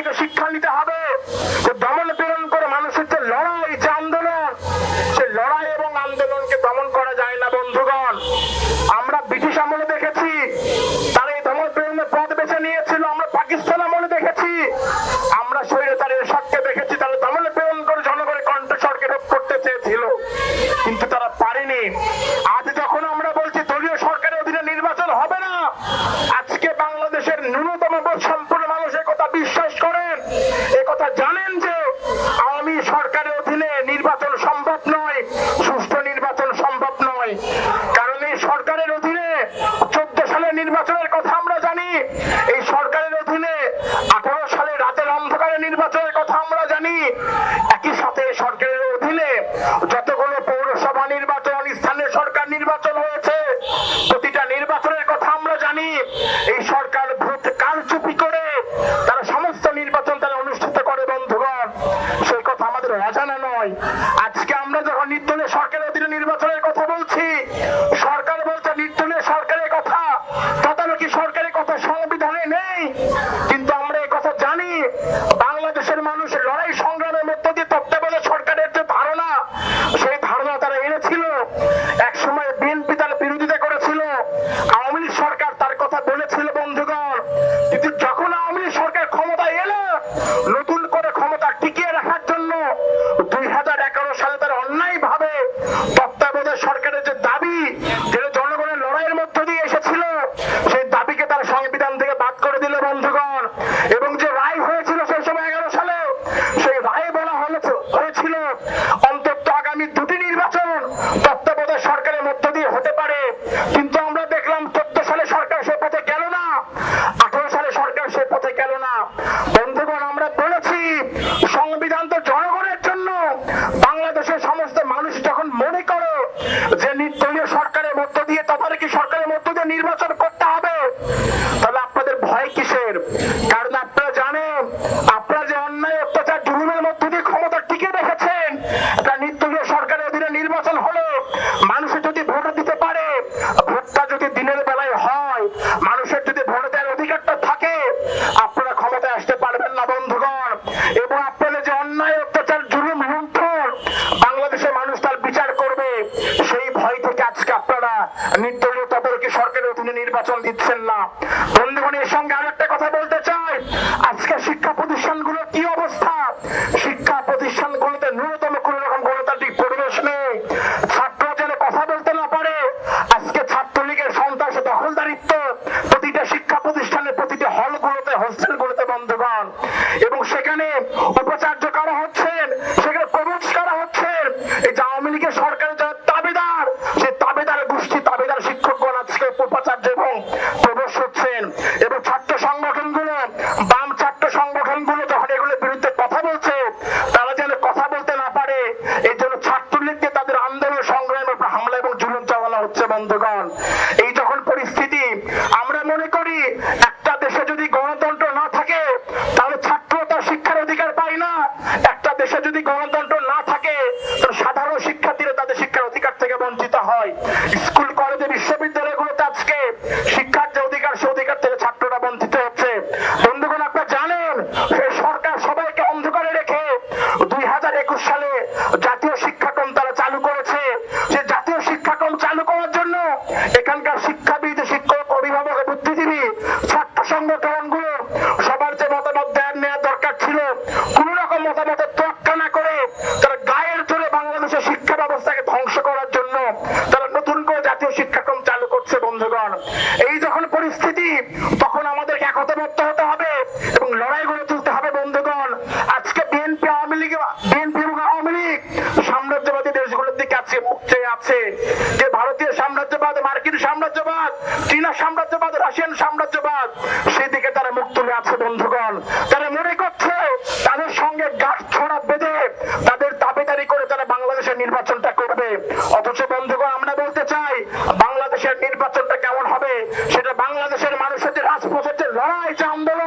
থেকে শিক্ষা নিতে হবে। যে দমন পীড়ন করে মানুষের যে লড়াই, যে আন্দোলন, সে লড়াই এবং আন্দোলনকে দমন করা যায় না, বন্ধুগণ। আমরা ব্রিটিশ আমলে দেখেছি, তারা এই দমন পীড়নের পথ বেছে নিয়েছিল, আমরা পাকিস্তান আমলে দেখেছি। আমরা স্বৈরাচারের শখকে দেখেছি, তারা দমন পীড়ন করে জনগণের কণ্ঠস্বরকে রোধ করতে চেয়েছিল, কিন্তু তারা পারেনি। আজ যখন আমরা বলছি, দলীয় সরকারের অধীনে নির্বাচন হবে না, আজকে বাংলাদেশের ন্যূনতম বোধ নির্বাচনের কথা আমরা জানি। এই সরকারের অধীনে আঠারো সালে রাতের অন্ধকারে নির্বাচনের কথা আমরা জানি। একই সাথে সরকারের অধীনে যতগুলো লীগ ক্ষমতায় এলো। নতুন করে ক্ষমতা টিকিয়ে রাখার জন্য দুই হাজার এগারো সালে তারা অন্যায় ভাবে তত্ত্বাবধায়ক সরকারের যে দাবি যেটা জনগণের লড়াইয়ের মধ্য দিয়ে এসেছিল সেই দাবিকে তারা সংবিধান থেকে বাদ করে দিল বন্ধুগণ এবং যে রায় হয়েছিল সেই সময় এগারো সালে সেই রায়ে বলা হলে- হয়েছিল অন্তত আগামী দুটি নির্বাচন তত্ত্বাবধায়ক সরকারের মধ্য দিয়ে হতে পারে কিন্তু আমরা দেখলাম চোদ্দ সালে সরকার সে পথে গেল না আঠারো সালে সরকার সে পথে গেল না বন্ধুগণ আমরা বলেছি সংবিধান তো জনগণের জন্য বাংলাদেশের সমস্ত মানুষ যখন মনে করে যে নির্দলীয় সরকারের মধ্য দিয়ে তদারকি সরকারের মধ্য দিয়ে নির্বাচন সরকারের অধীনে নির্বাচন দিচ্ছেন না। বন্ধুগণ এর সঙ্গে আরেকটা কথা বলতে চাই। আজকে শিক্ষা প্রতিষ্ঠানগুলোর কি অবস্থা? শিক্ষা প্রতিষ্ঠানগুলোতে ন্যূনতম কোন রকম গণতান্ত্রিক পরিবেশ নেই। ছাত্র যেন কথা বলতে না পারে। আজকে ছাত্রলীগের সন্ত্রাস দখলদারিত্ব প্রতিটা শিক্ষা প্রতিষ্ঠানের প্রতিটা হলগুলোতে, হোস্টেলগুলোতে বন্ধুগণ। এবং সেখানে উপাচার্য কারা হচ্ছেন? সেখানে প্রবেশ কারা হচ্ছেন? kupata শিক্ষাক্রম তারা চালু করেছে। সে জাতীয় শিক্ষাক্রম চালু করার জন্য এখানকার শিক্ষাবিদ, শিক্ষক, অভিভাবক বুদ্ধিজীবী, ছাত্র সংগঠন সংগঠনগুলো সবার যে মতামত দেওয়ার নেওয়ার দরকার ছিল, কোন রকম মতামতের তোয়াক্কা না করে তারা গায়ের জোরে বাংলাদেশের শিক্ষা ব্যবস্থাকে ধ্বংস করার জন্য তারা নতুন করে জাতীয় শিক্ষাক্রম চালু করছে, বন্ধুগণ। এই যখন পরিস্থিতি, তখন আমাদেরকে একতাবদ্ধ হতে হবে এবং লড়াই গড়ে তুলতে হবে বন্ধুগণ আজকে বিএনপি আওয়ামী লীগ বিএনপি এবং আওয়ামী লীগ সাম্রাজ্যবাদী দেশগুলোর দিকে আজকে মুখ চেয়ে আছে। যে ভারতীয় সাম্রাজ্যবাদ, মার্কিন সাম্রাজ্যবাদ, চীনা সাম্রাজ্যবাদ, রাশিয়ান সাম্রাজ্যবাদ, সেদিকে তারা মুখ তুলে আছে, বন্ধুগণ। তারা মনে করছে তাদের সঙ্গে গাছ ছড়া বেঁধে তাদের দাবিদারি করে তারা বাংলাদেশের নির্বাচনটা করবে। অথচ বন্ধুগণ, আমরা বলতে চাই, বাংলাদেশের নির্বাচনটা কেমন হবে? সেটা বাংলাদেশের মানুষের রাজপথের লড়াই, যে আন্দোলন